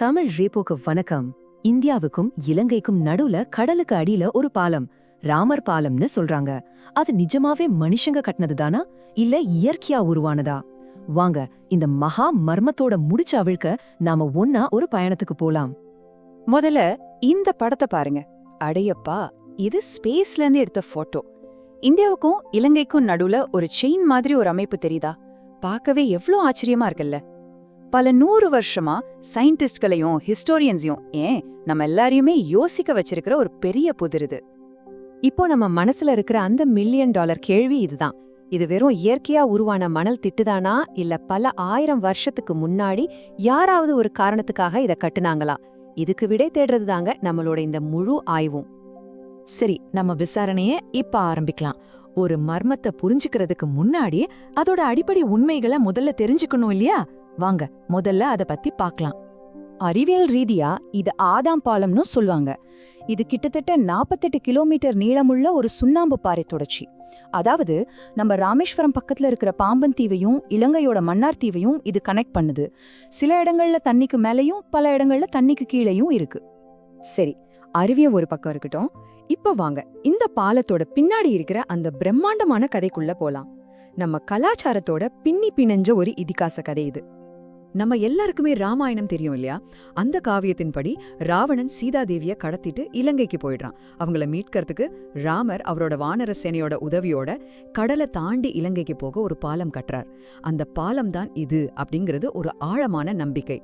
தமிழ் ரேப்போக்கு வணக்கம். இந்தியாவுக்கும் இலங்கைக்கும் நடுவுல கடலுக்கு அடியில ஒரு பாலம் ராமர் பாலம்னு சொல்றாங்க. அது நிஜமாவே மனுஷங்க கட்டினதுதானா? இல்ல இயற்கையா உருவானதா? வாங்க இந்த மகா மர்மத்தோட முடிச்ச அவிழ்க்க நாம ஒன்னா ஒரு பயணத்துக்கு போலாம். முதல்ல இந்த படத்தை பாருங்க. அடையப்பா இது ஸ்பேஸ்ல இருந்து எடுத்த போட்டோ. இந்தியாவுக்கும் இலங்கைக்கும் நடுவுல ஒரு செயின் மாதிரி ஒரு அமைப்பு தெரியுதா? பார்க்கவே எவ்ளோ ஆச்சரியமா இருக்குல்ல. பல நூறு வருஷமா சயின்டிஸ்ட்களையும் ஹிஸ்டோரியன்ஸையும் ஏன் நம்ம எல்லாரையுமே யோசிக்க வச்சிருக்கிற ஒரு பெரிய புதிருது. இப்போ நம்ம மனசுல இருக்கிற அந்த மில்லியன் டாலர் கேள்வி இதுதான். இது வெறும் இயற்கையா உருவான மணல் திட்டுதானா? இல்ல பல ஆயிரம் வருஷத்துக்கு முன்னாடி யாராவது ஒரு காரணத்துக்காக இத கட்டுனாங்களா? இதுக்கு விடை தேடுறது தாங்க நம்மளோட இந்த முழு ஆய்வும். சரி நம்ம விசாரணைய இப்ப ஆரம்பிக்கலாம். ஒரு மர்மத்தை புரிஞ்சுக்கிறதுக்கு முன்னாடி அதோட அடிப்படை உண்மைகளை முதல்ல தெரிஞ்சுக்கணும் இல்லையா? வாங்க முதல்ல அத பத்தி பார்க்கலாம் அறிவியல் ரீதியா இது ஆதாம் பாலம்னு சொல்லுவாங்க. இது கிட்டத்தட்ட நாற்பத்தெட்டு கிலோமீட்டர் நீளமுள்ள ஒரு சுண்ணாம்பு பாறை தொடர்ச்சி. அதாவது நம்ம ராமேஸ்வரம் பக்கத்துல இருக்கிற பாம்பன் தீவையும் இலங்கையோட மன்னார் தீவையும் இது கனெக்ட் பண்ணுது. சில இடங்கள்ல தண்ணிக்கு மேலேயும் பல இடங்கள்ல தண்ணிக்கு கீழேயும் இருக்கு. சரி அறிவிய ஒரு பக்கம் இருக்கட்டும். இப்ப வாங்க இந்த பாலத்தோட பின்னாடி இருக்கிற அந்த பிரம்மாண்டமான கதைக்குள்ள போலாம். நம்ம கலாச்சாரத்தோட பின்னி பிணைஞ்ச ஒரு இதிகாச கதை இது. நம்ம எல்லாருக்குமே ராமாயணம் தெரியும் இல்லையா? அந்த காவியத்தின்படி ராவணன் சீதாதேவிய கடத்திட்டு இலங்கைக்கு போயிடுறான். அவங்கள மீட்கறதுக்கு ராமர் அவரோட வானர சேனையோட உதவியோட கடலை தாண்டி இலங்கைக்கு போக ஒரு பாலம் கட்டுறார். அந்த பாலம் தான் இது அப்படிங்கிறது ஒரு ஆழமான நம்பிக்கை.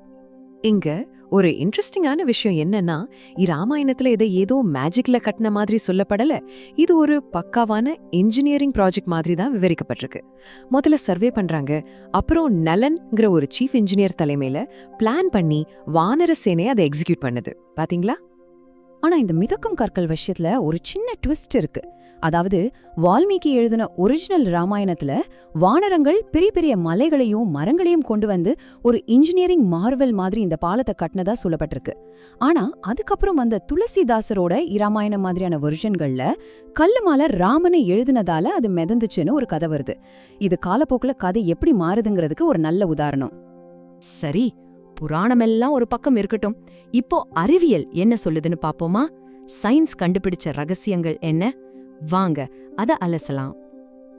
இங்க ஒரு இன்ட்ரெஸ்டிங்கான விஷயம் என்னன்னா இராமாயணத்துல இதை ஏதோ மேஜிக்ல கட்டின மாதிரி சொல்லப்படல. இது ஒரு பக்காவான இன்ஜினியரிங் ப்ராஜெக்ட் மாதிரி தான் விவரிக்கப்பட்டிருக்கு. முதல்ல சர்வே பண்றாங்க. அப்புறம் நலன்ங்கிற ஒரு சீஃப் இன்ஜினியர் தலைமையில பிளான் பண்ணி வானர சேனை அதை எக்ஸிக்யூட் பண்ணுது. பாத்தீங்களா? ஆனா இந்த மிதக்கும் கற்கள் விஷயத்துல ஒரு சின்ன ட்விஸ்ட் இருக்கு. அதாவது வால்மீகி எழுதின ஒரிஜினல் ராமாயணத்துல வானரங்கள் பெரிய பெரிய மலைகளையும் மரங்களையும் கொண்டு வந்து ஒரு இன்ஜினியரிங் மார்வெல் மாதிரி இந்த பாலத்தை கட்டினதா சொல்லப்பட்டிருக்கு. ஆனா அதுக்கப்புறம் வந்த துளசிதாசரோட இராமாயணம் மாதிரியான வெர்ஷன்கள்ல கல்லு மாலை ராமனை எழுதினதால அது மிதந்துச்சுன்னு ஒரு கதை வருது. இது காலப்போக்குல கதை எப்படி மாறுதுங்கிறதுக்கு ஒரு நல்ல உதாரணம். சரி புராணமெல்லாம் ஒரு பக்கம் இருக்கட்டும். இப்போ அறிவியல் என்ன சொல்லுதுன்னு பாப்போமா? சயின்ஸ் கண்டுபிடிச்ச ரகசியங்கள் என்ன? வாங்க அத அலசலாம்.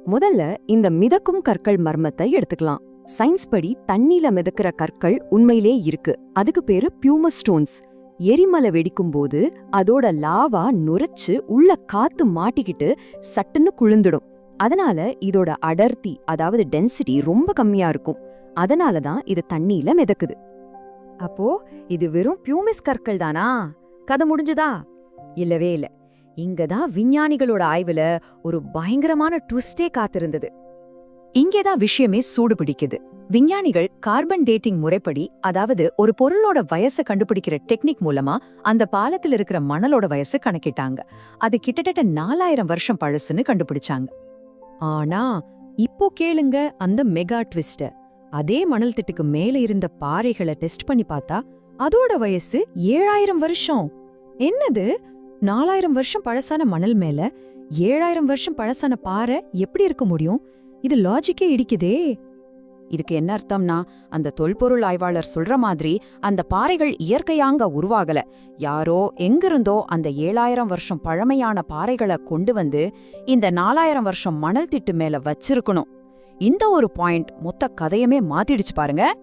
முதல்ல இந்த மிதக்கும் கற்கள் மர்மத்தை எடுத்துக்கலாம். சயின்ஸ் படி தண்ணில மிதக்கிற கற்கள் உண்மையிலே இருக்கு. அதுக்கு பேரு பியூமஸ் ஸ்டோன்ஸ் எரிமலை வெடிக்கும் போது அதோட லாவா நுரைச்சு உள்ள காத்து மாட்டிக்கிட்டு சட்டுன்னு குளிந்துடும் அதனால இதோட அடர்த்தி அதாவது டென்சிட்டி ரொம்ப கம்மியா இருக்கும். அதனால தான் இது தண்ணியில மிதக்குது. அப்போ இது வெறும் பியூமிஸ் கற்கள் தானா? கதை முடிஞ்சுதா? இல்லவே இல்ல. இங்கதான் விஞ்ஞானிகளோட ஆய்வுல ஒரு பயங்கரமான ட்விஸ்டே காத்திருந்தது. இங்கேதான் விஷயமே சூடு பிடிக்குது விஞ்ஞானிகள் கார்பன் டேட்டிங் முறைப்படி அதாவது ஒரு பொருளோட வயசை கண்டுபிடிக்கிற டெக்னிக் மூலமா அந்த பாலத்துல இருக்கிற மணலோட வயசை கணக்கிட்டாங்க. அது கிட்டத்தட்ட நாலாயிரம் வருஷம் பழசுன்னு கண்டுபிடிச்சாங்க. ஆனா இப்போ கேளுங்க அந்த மெகா ட்விஸ்ட அதே மணல் திட்டுக்கு மேல இருந்த பாறைகளை டெஸ்ட் பண்ணி பார்த்தா அதோட வயசு ஏழாயிரம் வருஷம். என்னது? நாலாயிரம் வருஷம் பழசான மணல் மேல ஏழாயிரம் வருஷம் பழசான பாறை எப்படி இருக்க முடியும்? இது லாஜிக்கே இடிக்குதே. இதுக்கு என்ன அர்த்தம்னா அந்த தொல்பொருள் ஆய்வாளர் சொல்ற மாதிரி அந்த பாறைகள் இயற்கையாங்க உருவாகல. யாரோ எங்கிருந்தோ அந்த ஏழாயிரம் வருஷம் பழமையான பாறைகளை கொண்டு வந்து இந்த நாலாயிரம் வருஷம் மணல் திட்டு மேல வச்சிருக்கணும். இந்த ஒரு பாயிண்ட் மொத்த கதையமே மாத்திடுச்சு பாருங்க.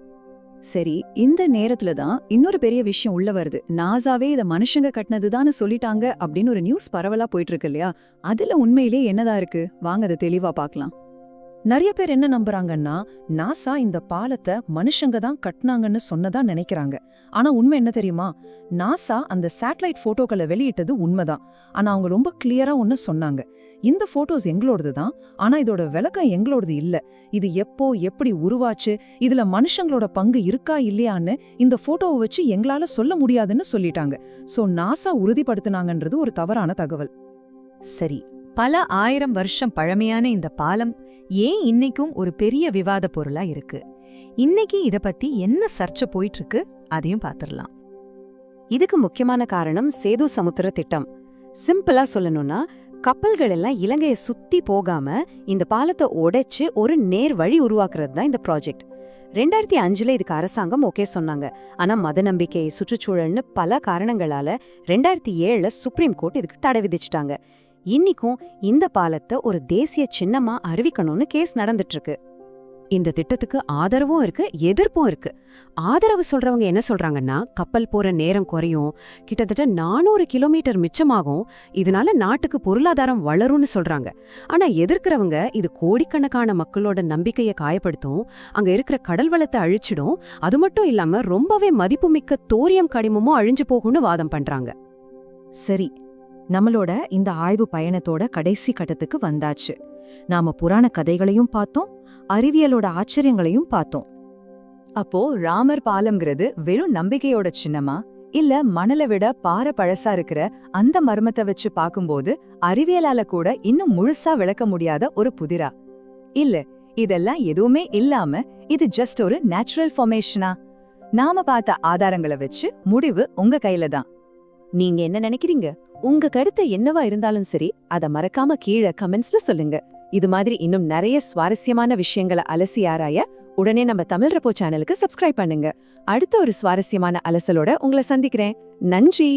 சரி இந்த நேரத்துல தான் இன்னொரு பெரிய விஷயம் உள்ள வருது. நாசாவே இத மனுஷங்க கட்டினதுதான்னு சொல்லிட்டாங்க அப்படின்னு ஒரு நியூஸ் பரவலா போயிட்டு இருக்கு இல்லையா? அதுல உண்மையிலே என்னதா இருக்கு? வாங்க அதை தெளிவா பார்க்கலாம். நிறைய பேர் என்ன நம்புறாங்கன்னா நாசா இந்த பாலத்தை மனுஷங்க தான் கட்டினாங்கன்னு சொன்னதா நினைக்கிறாங்க. ஆனா உண்மை என்ன தெரியுமா? நாசா அந்த சேட்டலைட் போட்டோக்களை வெளியிட்டது உண்மைதான். ஆனா அவங்க ரொம்ப கிளியரா ஒன்னு சொன்னாங்க. இந்த போட்டோஸ் எங்களோடது தான். ஆனா இதோட விளக்கம் எங்களோடது இல்ல. இது எப்போ எப்படி உருவாச்சு? இதுல மனுஷங்களோட பங்கு இருக்கா இல்லையான்னு இந்த போட்டோவை வச்சு எங்களால சொல்ல முடியாதுன்னு சொல்லிட்டாங்க. சோ நாசா உறுதிப்படுத்தினாங்கன்றது ஒரு தவறான தகவல். சரி பல ஆயிரம் வருஷம் பழமையான இந்த பாலம் ஏன் இன்னைக்கும் ஒரு பெரிய விவாத பொருளா இருக்கு? இன்னைக்கு இத பத்தி என்ன சர்ச்சை போயிட்டு இருக்கு அதையும் பாத்திரலாம் இதுக்கு முக்கியமான காரணம் சேது சமுத்திர திட்டம். சிம்பிளா சொல்லணும்னா கப்பல்கள் எல்லாம் இலங்கையை சுத்தி போகாம இந்த பாலத்தை உடைச்சு ஒரு நேர் வழி உருவாக்குறது தான் இந்த ப்ராஜெக்ட். ரெண்டாயிரத்தி அஞ்சுல இதுக்கு அரசாங்கம் ஓகே சொன்னாங்க. ஆனா மத நம்பிக்கை சுற்றுச்சூழல்னு பல காரணங்களால ரெண்டாயிரத்தி ஏழுல சுப்ரீம் கோர்ட் இதுக்கு தடை விதிச்சிட்டாங்க. இன்னிக்கும் இந்த பாலத்தை ஒரு தேசிய சின்னமா அறிவிக்கணும்னு கேஸ் நடந்துட்டு இருக்கு இந்த திட்டத்துக்கு ஆதரவும் இருக்கு எதிர்ப்பும் இருக்கு. ஆதரவு சொல்றவங்க என்ன சொல்றாங்கன்னா கப்பல் போற நேரம் குறையும் கிட்டத்தட்ட நானூறு கிலோமீட்டர் மிச்சமாகும் இதனால நாட்டுக்கு பொருளாதாரம் வளரும்னு சொல்றாங்க. ஆனா எதிர்க்கிறவங்க இது கோடிக்கணக்கான மக்களோட நம்பிக்கையை காயப்படுத்தும் அங்க இருக்கிற கடல் வளத்தை அழிச்சிடும் அது மட்டும் இல்லாம ரொம்பவே மதிப்புமிக்க தோரியம் கடிமமும் அழிஞ்சு போகும்னு வாதம் பண்றாங்க. சரி நம்மளோட இந்த ஆய்வு பயணத்தோட கடைசி கட்டத்துக்கு வந்தாச்சு. நாம புராண கதைகளையும் பார்த்தோம் அறிவியலோட ஆச்சரியங்களையும் பார்த்தோம். அப்போ ராமர் பாலம்ங்கிறது வெறும் நம்பிக்கையோட சின்னமா? இல்ல மணலை விட பாறை பழசா இருக்கிற அந்த மர்மத்தை வச்சு பார்க்கும்போது அறிவியலால கூட இன்னும் முழுசா விளக்க முடியாத ஒரு புதிரா? இல்ல இதெல்லாம் எதுவுமே இல்லாம இது ஜஸ்ட் ஒரு நேச்சுரல் ஃபார்மேஷனா நாம பார்த்த ஆதாரங்களை வச்சு முடிவு உங்க கையில தான். நீங்க என்ன நினைக்கிறீங்க? உங்க கருத்து என்னவா இருந்தாலும் சரி அத மறக்காம கீழே கமெண்ட்ஸ்ல சொல்லுங்க. இது மாதிரி இன்னும் நிறைய சுவாரஸ்யமான விஷயங்களை அலசி ஆராய உடனே நம்ம தமிழ் ரப்போ சேனலுக்கு சப்ஸ்கிரைப் பண்ணுங்க. அடுத்த ஒரு சுவாரஸ்யமான அலசலோட உங்களை சந்திக்கிறேன். நன்றி!